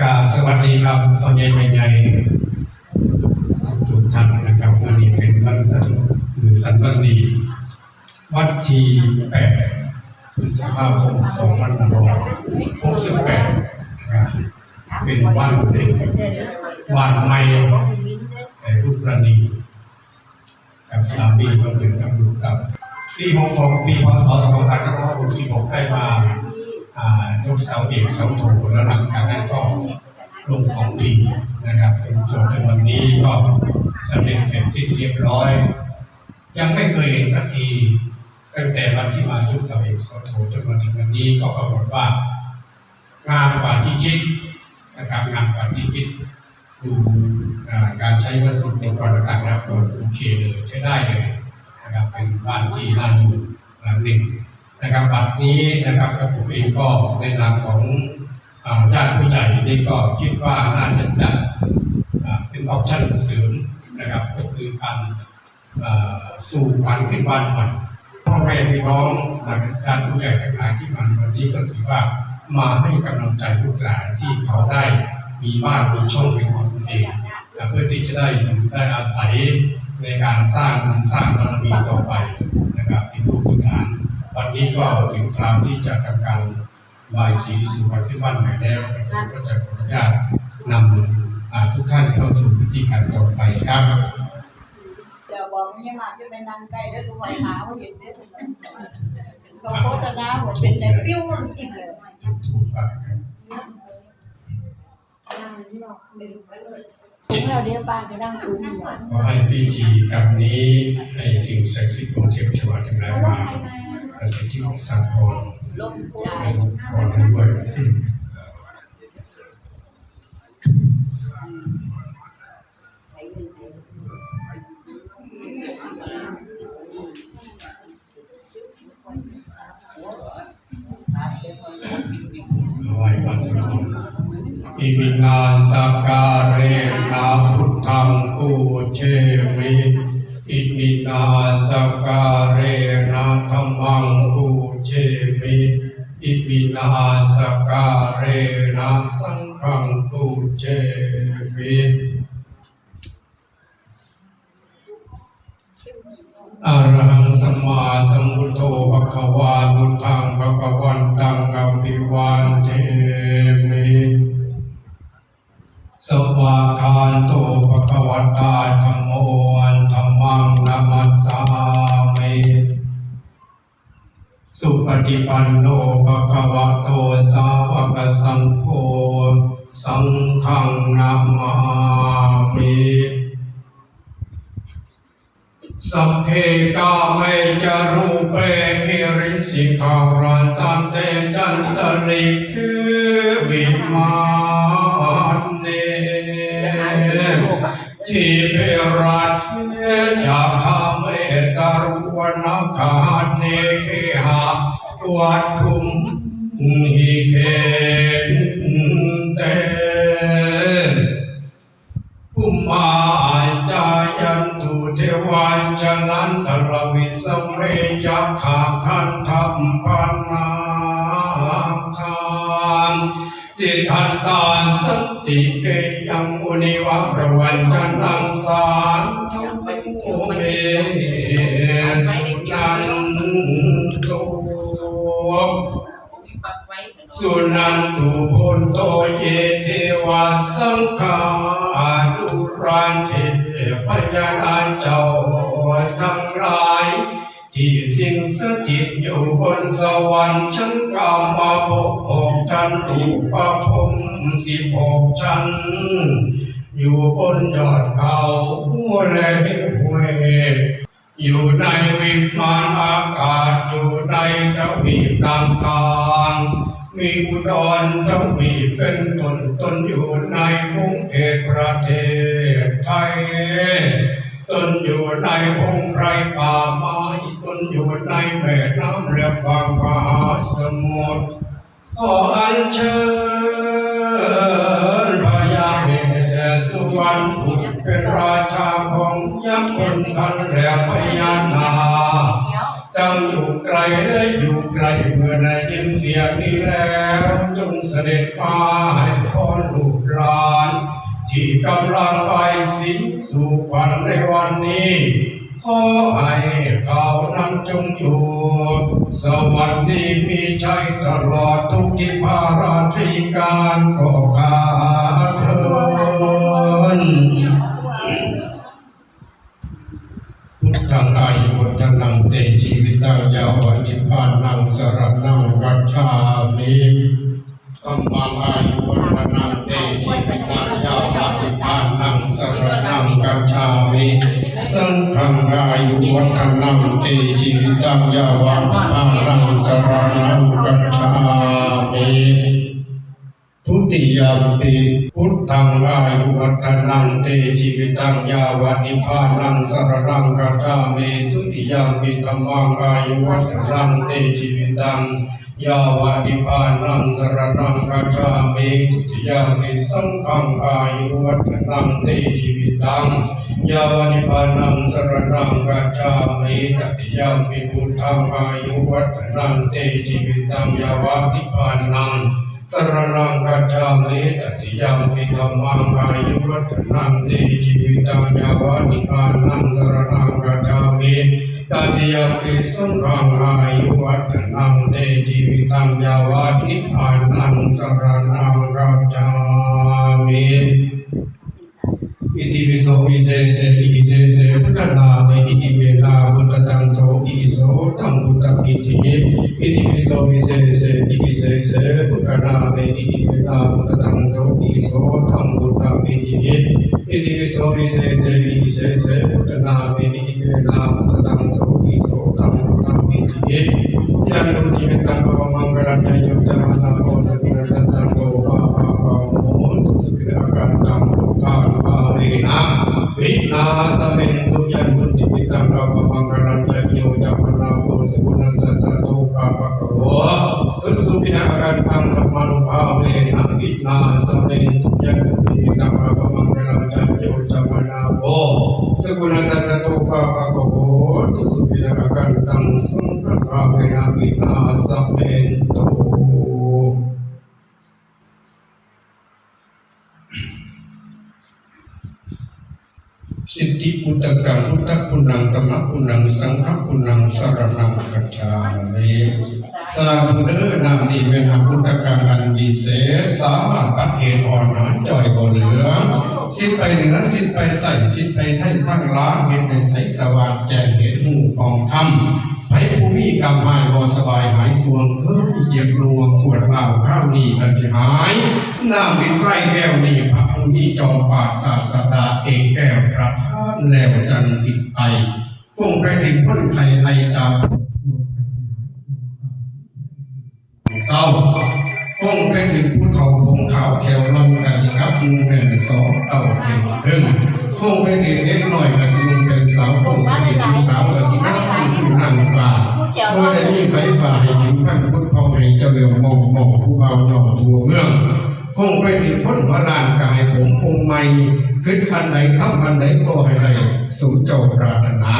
กาสวัสดีครับพ่อใหญ่แม่ใหญ่ทุกท่านนะครับวันนี้เป็นวันสันหรือสันวันดี วันที่แปดพฤษภาคมสองพันหกสิบแปดนะครับเป็นวันเป็นวันใหม่ในรูปประนีกับสามีก็เป็นกับลูกกับปีหกหกปีพศสองพันห้าร้อยหกสิบหกได้มาอ่า ยกเสาเอกเสาโทแล้วหลังจากนั้นก็ลงสองปีนะครับจนจนถึงวันนี้ก็สำเร็จเสร็จสิ้นเรียบร้อย ยังไม่เคยเห็นสักทีตั้งแต่วันที่มายกเสาเอกเสาโทจนมาถึงวันนี้ก็ปรากฏว่างามกว่าที่คิดนะครับงามกว่าที่คิดดูการใช้วัสดุอุปกรณ์ต่างๆแล้วก็โอเคเลยใช้ได้เลยนะครับเป็นบ้านที่น่าอยู่หลังหนึ่ง นะครับบัดนี้นะครับกับผมเองก็ในนามของญาติผู้ใหญ่นี่ก็คิดว่าน่าจะจัดเป็นออปชั่นเสริมนะครับก็คือการสู่ขวัญขึ้นบ้านใหม่พ่อแม่พี่น้องญาติผู้ใหญ่ทั้งหลายที่มาวันนี้ก็ถือว่ามาให้กำลังใจลูกหลานที่เขาได้มีบ้านมีช่องเป็นของตนเองเพื่อที่จะได้อยู่ได้อาศัยในการสร้างบุญสร้างบารมีต่อไปนะครับที่ลูกทุกหลาน วันนี้ก็ถึงคราวที่จะทำการบายสีสู่วันที่บ้านใหม่แล้วผมก็จะขออนุญาตนำอ่าทุกท่านเข้าสู่พิธีการต่อไปครับเดี๋ยวบอกไม่มาจะไปนั่งใกล้แล้วดูไว้หาว่าเห็นได้เขาโฆษณาหมดเป็นแต่ปิ้วอีกเลยถูกปากครับถึงเราเดี๋ยวป้าจะนั่งสูงอยู่อะขอให้พิธีกรรมนี้ให้สิ่งศักดิ์สิทธิ์ของเทพชวาทั้งหลายมา ประสิทธิสังพรลมใจพรด้วยอิมินาสการเรนะพุทธังปูเชมิ อิมินาสการเรนะธัมมังปูเชมิอิมินาสการเรนะสังฆังปูเชมิอรหังสัมมาสัมพุทโธภะควาพุทธังภะควันตังอภิวาเทมิ สวากขาโตภะคะวตาธัมโมอันธัมมังนัมัสสามิสุปฏิปันโนภะคะวโตสาวกสังโฆสังฆังนามามิสัพเพกาเมจารูปเปกิริสิการันตันเตจันตลิคือวิมา รัตเทจากขเมตตารุวนาคาเนเคหะวัตถุมหิเคเตอุมาจายันตุเทวันชนันตรวิสมเมยักขาคันธรรมพันนาคามติทันตาสติเกังมุนิวัปรวันจันตังสารทุโมเมสุนันตุสุนันตุพุนโตเยเทวาสังฆาดุรันเทพยานาเจ้าทั้งหลาย ที่สิ่งสถิตอยู่บนสวรรค์ชั้นกามาภพหกชั้นรูปภพสิบหกชั้น อยู่บนยอดเขาและห้วยอยู่ในวิมานอากาศอยู่ในทวีปต่างๆมีอุดรทวีปเป็นตนตนอยู่ในกรุงเทพประเทศไทยตนอยู่ในพงไรป่าไม้ อยู่ในแม่น้ำและฝั่งมหาสมุทรขออัญเชิญพญาเมสุวรรณบุตรเป็นราชาของยักษ์คนทันและพญานาคตั้งอยู่ไกลและอยู่ไกลเมื่อได้ยินเสียงนี้แล้วจงเสด็จมาให้พรลูกที่กำลังไปสิงสู่ขวัญในวันนี้ ขอให้เขานั้นจงอยู่ สวัสดีมีชัยตลอดทุกที่ภาราตรีการก็ขาเทินพุทธังอายุวัฒนังเตชีวิตังยาวนิพพานังสรณังกัจฉามิธัมมังอายุวัฒนังเตชีวิตังยาวนิพพานังสรณังกัจฉามิ สังฆังอายุวัฒนังเตชีวิตังยาวานิพพานังสรณังกัจฉามิทุติยมปิพุทธังอายุวัฒนังเตชีวิตังยาวานิพพานังสรณังกัจจามิทุติยมปิธัมมังอายุวัฒนังเตชีวิตัง ยาวานิพพานังสรณังกัจจามิทุติยามิสังฆังอายุวัฒนังเตชีวิตังยาวานิพานังสรณังกัจจามิตติยามิพุทธังอายุวัฒนังเตชีวิตังยาวานิพานังสรณังกัจจามิตติยามิธรรมังอายุวัฒนังเตชีวิตังยาวานิพานังสรณังกัจจามิ ตติยมปิสังฆังอายุวัฒนังเตชีวิตังยาวานิพพานังสรณังกัจจามิอิติปิโสวิเศษอิเศษพุทธนาเมอิเมนาพุทธตังโส อิโสตังพุทธกิติอิติปิโสวิเศษอิเศษพุทธนาเมอิเมนาพุทธ นาโภสกุลสัสสันโตภาภาภาโม ตกังพุทธคุณังธรรมคุณังสังฆคุณังสารนังกัจฉามิสาธุเด้อนามนี้เป็นอพุทธกังอันวิเศษสามารถปัดเหตุอ่อนหาจ่อยบ่เหลือสิ้นไปเหนือสิ้นไปใต้สิ้นไปไทยทั้งล้างเห็นในใสสว่างแจ้งเห็นหูกองธรรม ไผผู้มีกรรมหายบ่สบายหายสวงเพิ่มเจ็บหนวงปวดเล่าวข้าวนี้ก็สิหายน้ำเป็นไฟแก้วนี้พระผู้มีจอมปากศาสดาเอกแก้วประทานแล้วจันทร์สิบไปฟงไปถึงพ้นไข่ไอจากเศร้าฟงไปถึงผู้เฒ่าพงขาวแขวลอนกสิกับมูแม่นสองเต่าเข่งครึ่ง ฟงไปถึงเล็กหน้อยกสิมุงเป็นสาวฟงไปถึงสาวกสิกับผู้นางฟ้าผู้เขียวเมื่อได้มีไฟฟ้าให้ถึงพันพุทธพองให้เจ้าเรืองมองมองผู้เบาหย่อมทัวเมืองฟงไปถึงพ้นพระลานกายผมองค์ใหม่ขึ้นอันใดทำอันใดก็ให้ได้สมเจ้าปรารถนา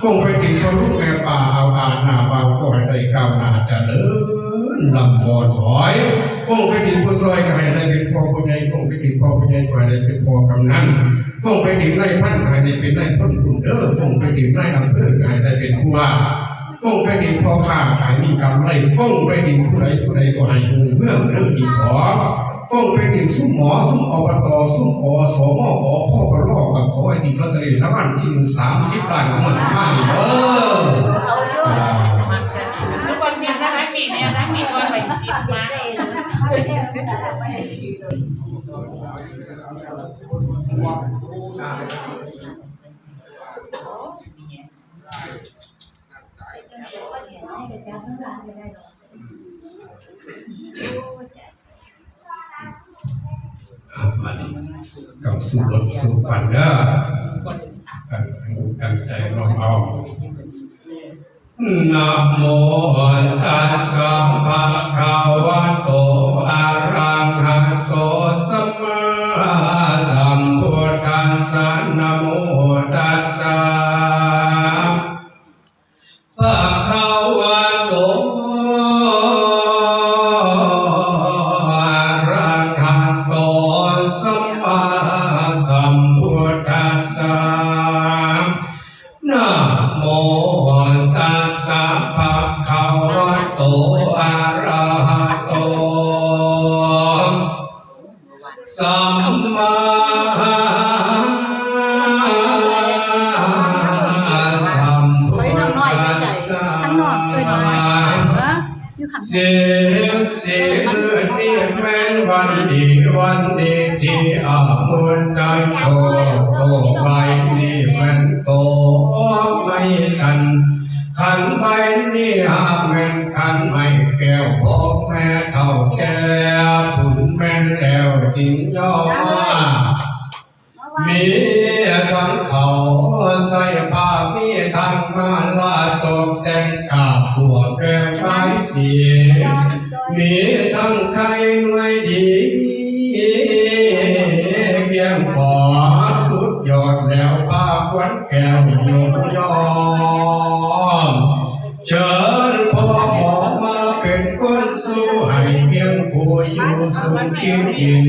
ฟงไปถึงพระลูกแม่ป่าเอาอาณาเบาก็ให้ได้ก้าวหน้าเจริญ ลำพอถอยฟงไปถึงผู้ซอยก็ให้ได้เป็นพ่อผู้ใหญ่ฟงไปถึงพ่อผู้ใหญ่ก็ให้ได้เป็นพ่อกำนันฟงไปถึงนายพันก็ให้ได้เป็นนายพ้นคุณเด้อฟงไปถึงนายอำเภอก็ให้ได้เป็นผู้ว่าฟงไปถึงพ่อข้าขายมีกำไรฟงไปถึงผู้ใดผู้ใดก็ให้หูเมื่องเรื่องอีกขอฟงไปถึงซุ้มหมอซุ้มอบตซุ้มอสมอพ่อประลอกกับขอให้ติดลอตเตอรี่รางวัลที่หนึ่งสามสิบล้านงวดสิบห้านี่เด้อเอาเรื่องอ่ คนไปจิตมาเอามาดิเก่าสู้รถสู้ปั นะโมตัสสะภะคะวะโตอะระหะโตสัมมาสัมพุทธัสสะนะโมตัส มุนใจโชโตใบนี่ม่นโตไม่ทันขันใบนี่หากแม่นขันไม่แก้วพ่อแม่เท่าแก่บุญแม่นแล้วจริงย่อมามีทั้งเขาใส่ผ้ามีทั้งมาลาตกแต่งกาบบัวแก้วไม้สีมีทั้งไข่หน่วยดี วันแก้วยกยอมเชิญพ่อหมอมาเป็นคนสู้ให้เพียงผู้อยู่สุขกินกิน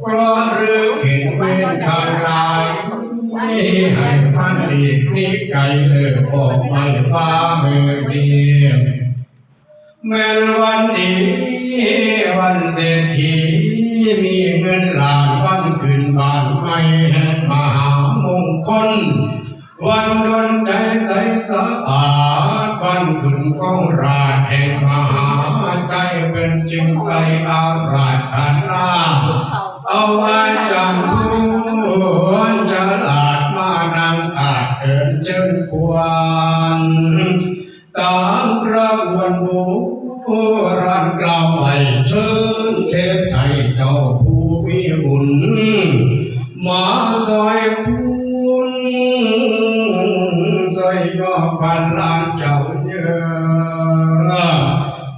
เพราะเรื่องเข็นเวนทางลายนี่ให้มันหลีกนี่ไกลเลิกออกไม่ฟ้ามือเดียมแม้นวันดีวันเศรษฐีมีเงินล้านวันขึ้นบ้านไม่แห่งมหามงคล วันดวงใจใสสะอาดวันขึ้นของราชแห่งมหาใจเป็นจึงไปอาราธนาเอาอาจารย์ผู้ฉลาดมานั่งอาจเดินเชิญควรตามกระบวนบุรันกล่าวให้เชิญเทพไทยเจ้าผู้มีบุ พันลานเจ้าเยอะ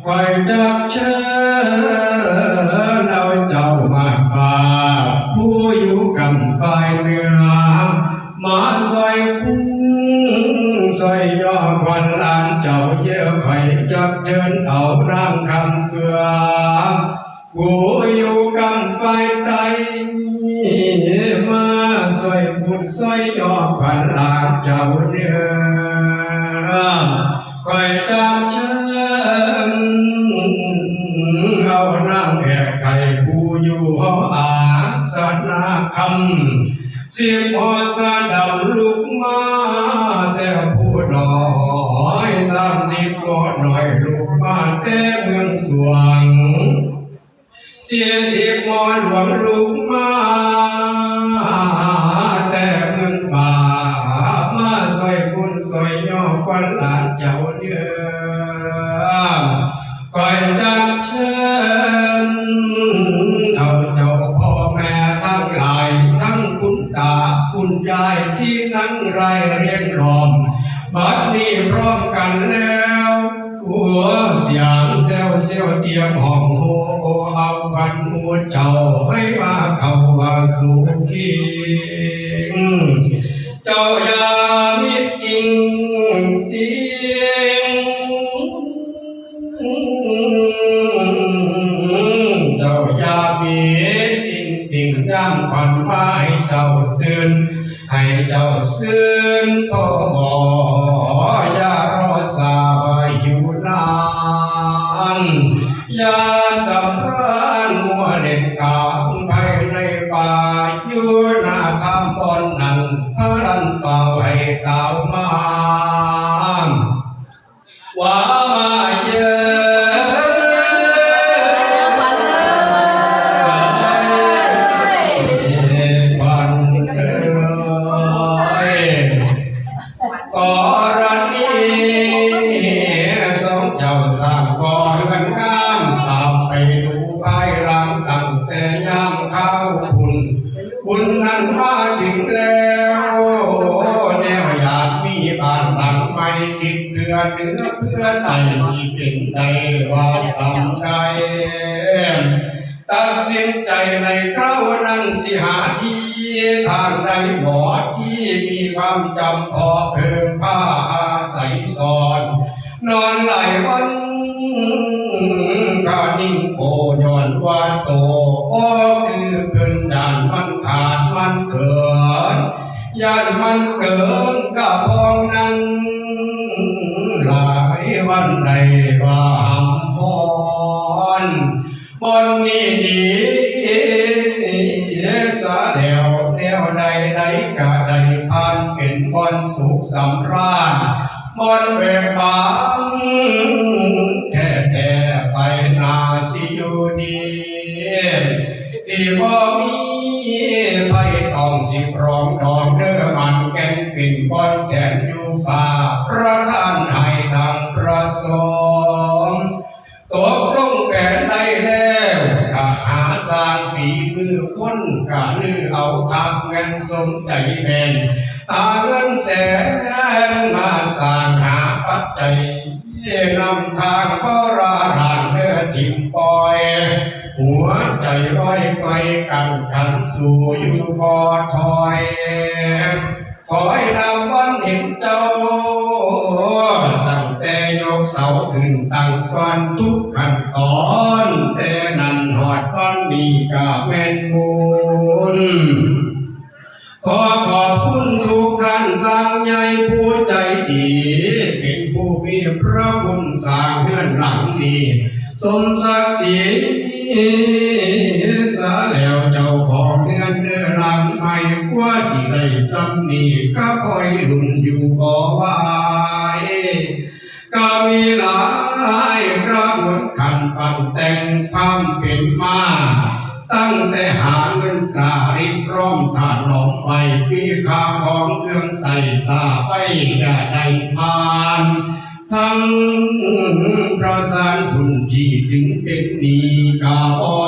คอยจับเชิญเอาเจ้ามาฝากผู้อยู่กำฝ่ายเหนือมาซอยคุณซอยยอพันลานเจ้าเยอะคอยจับเชิญเอาร่างคำเฟือกูอยู่กำไฟไตมาสวยบุญสวยยอขวัญลานเจ้าเนื้อ คอยจับเชิญเอานางแอบไข่ผู้อยู่หออาสนาคำเสียงพอสะดำลุกมา แต่ผู้น้อยสามสิบก็หน่อยลุกมาแต่เมืองสวงเสียสิบมอหลวงลูก จ้ บ้านหลังไม่คิดเพื่อเนื้อเพื่อไตสิเป็นใดว่าสำใดตัดสินใจในครานั้นสิหาที่ทางใดหมอที่มีความจำพอเพิ่มผ้าอาศัยสอน นอนหลายวันข้านิ่งโอย้อนว่าโตอ้อคือเพิ่นด่านมันขาดมันเกิน ยานมันเกินกับพองนั้น หลายวันใดว่าหำพอนบนนี้ดีกะได้ผ่านเป็นบอนสุขสำราญบอนเวกบางแท้แท้ไปนาสิอยู่ดีสิบ่ สู่อยู่บ่อถอย ขอให้นำวันเห็นเจ้า ตั้งแต่ยกเสาถึงตั้งก่อนทุกขั้นตอน นีก็คอยรุ่นอยู่บ่ไหวก็มีหลายกระบวนขันปั่นแต่งความเป็นมา ตั้งแต่หาเงินตราริบร้อมถานอมไว้ปีค่าของเครื่องใส่สาไปอย่าได้ผ่านทั้งประสานคุณที่ถึงเป็นนีกาบอ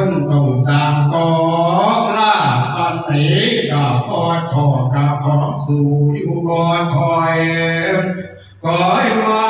คนต้องสามกอกล่าปันติกาพอทอกาของสู่อยู่บ่ถอยขอยมา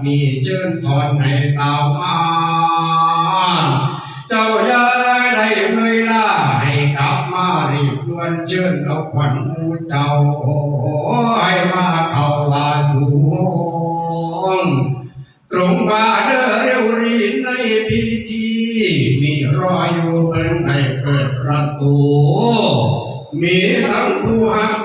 ยวบัดนี้เชิญถอนให้ตามมาเจ้าอย่าได้เมื่อยล้าให้กลับมารีบด่วนเชิญเอาขวัญมูเจ้าให้มาเข้าวาสู่งตรงมาเด้อเร็วรีในพิธีมีรออยู่เพิ่นได้เปิดประตู มีทั้งผู้หัก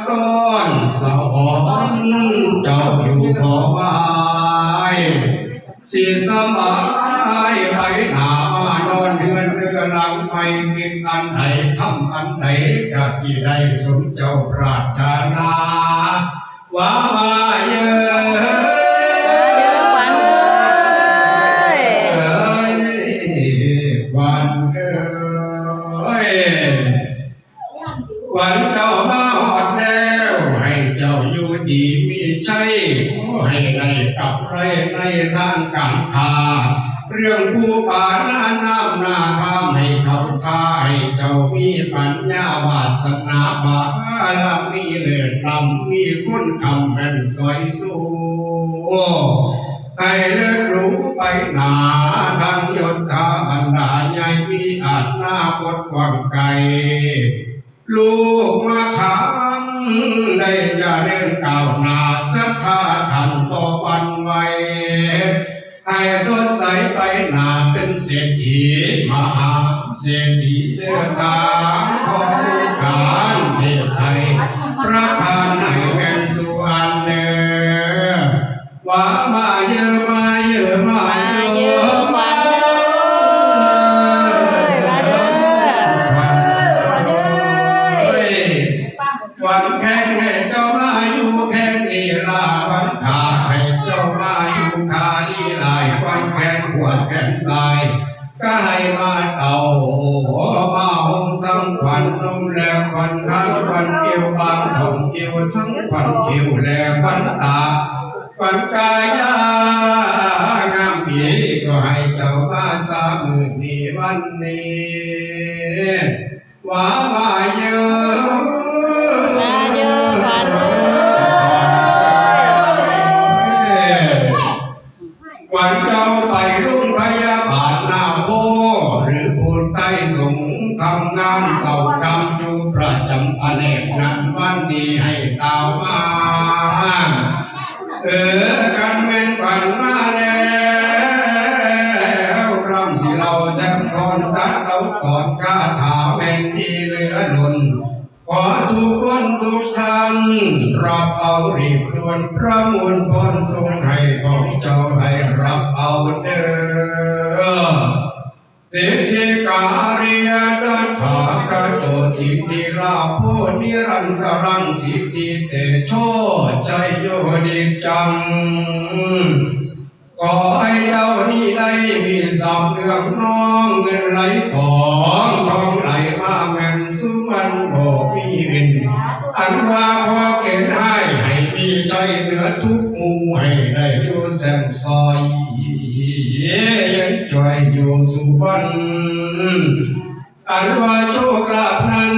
ให้ได้กับใครในทางการคาเรื่องผู้ป่าน้าน้ำหน้าทำให้เขาท่าให้เจ้ามีปัญญาวาสนาบาลามีเลิศลำมีคุณคำแม่นสอยสู้ให้เลิกรู้ไปหนาทั้งยศถาบรรดาใหญ่มีอาจนาคตกว้างไกลลูก ไว้ ให้สดใสไปหนาเป็นเศรษฐีมหาเศรษฐีเดือดทางของการเทพไทย ประทานให้แม่นสุวรรณเด้อว่า ว่ สิทธิลาโพนิรันตรังสิทธิเตโชใจโยนิจัง ขอให้เจ้านี้ได้มีสามเรื่องน้องเงินไหลของทองไหลมาแม่นสุมันบอกมีวิน อันว่าขอเข็นให้ให้มีใจเหนือทุกหมู่ให้ได้อยู่แสมซอยยังจอยอยู่สุวรรณ อันว่าโชคลาภนั้น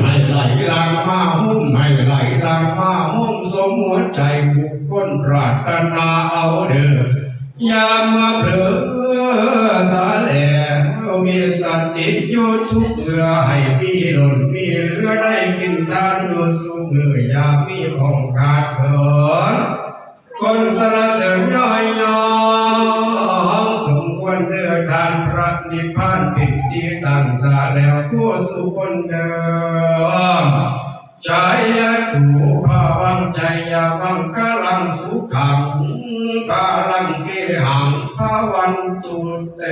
ให้ไหลลังมาหุ้มให้ไหลลังมาหุ้มสมหัวใจบุคคลปรารถนาเอาเด้ออย่ามาเผลอสาแหลมีสติอยู่ทุกเมื่อให้มีหล่นมีเหลือได้กินทานอยู่สุเมืออย่ามีของขาดเขินคนสรรเสริญย่อยยองสมควรเดือทานพระนิพพานติด ที่ตั้งสาแล้วผู้สุคนเดิมชายถูภาวังชัยยามังกลังสุขังกาลังเกหังภาวันตุเต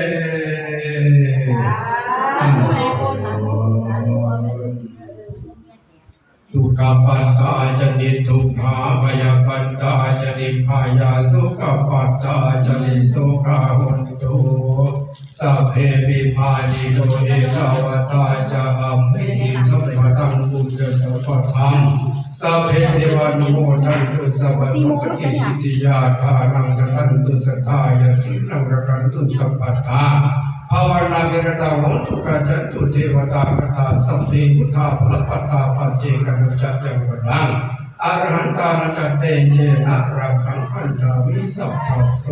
ทุขปัตตาจนิทุกขาพยาปัตตาจนิพายาสุขปัตตาจนิสุขาหุนตุ สัพเพปิพานิโนเอกาวตาจะอัมพิสัมปตังบุตรสัพพธังสัพเพเทวานุโมทันตุสัพพสัมปติสิทิยาทานังทันตุสัทธายาสินังรักันตุสัพพทาภาวนาเบรตาหุตุกัจจตุเทวตาปตาสัมภิพุทธาพลปตาปัจเจกัญจัตจังวรังอรหันตานัจเตเจนะรักขังพันธาวิสัพพโส